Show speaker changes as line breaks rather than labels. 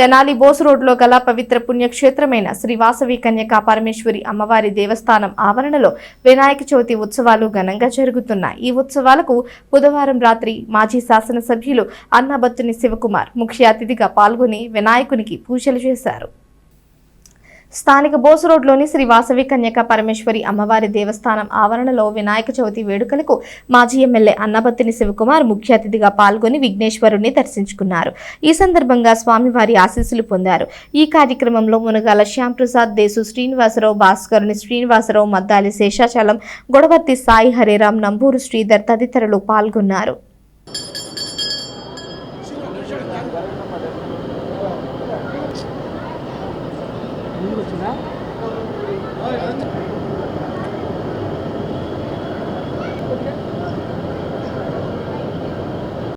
తెనాలి బోస్ రోడ్లో గల పవిత్ర పుణ్యక్షేత్రమైన శ్రీ వాసవి కన్యకా పరమేశ్వరి అమ్మవారి దేవస్థానం ఆవరణలో వినాయక చవితి ఉత్సవాలు ఘనంగా జరుగుతున్నాయి. ఈ ఉత్సవాలకు బుధవారం రాత్రి మాజీ శాసనసభ్యులు అన్నబత్తుని శివకుమార్ ముఖ్య అతిథిగా పాల్గొని వినాయకునికి పూజలు చేశారు. స్థానిక బోసు రోడ్లోని శ్రీ వాసవి కన్యక పరమేశ్వరి అమ్మవారి దేవస్థానం ఆవరణలో వినాయక చవితి వేడుకలకు మాజీ ఎమ్మెల్యే అన్నబత్తిని శివకుమార్ ముఖ్య అతిథిగా పాల్గొని విఘ్నేశ్వరుణ్ణి దర్శించుకున్నారు. ఈ సందర్భంగా స్వామివారి ఆశీస్సులు పొందారు. ఈ కార్యక్రమంలో మునగాల శ్యాంప్రసాద్ దేశు శ్రీనివాసరావు భాస్కరుని శ్రీనివాసరావు మద్దాలి శేషాచలం గొడవర్తి సాయి హరేరాం నంబూరు శ్రీధర్ తదితరులు పాల్గొన్నారు.
ముందుకు వచ్చిందా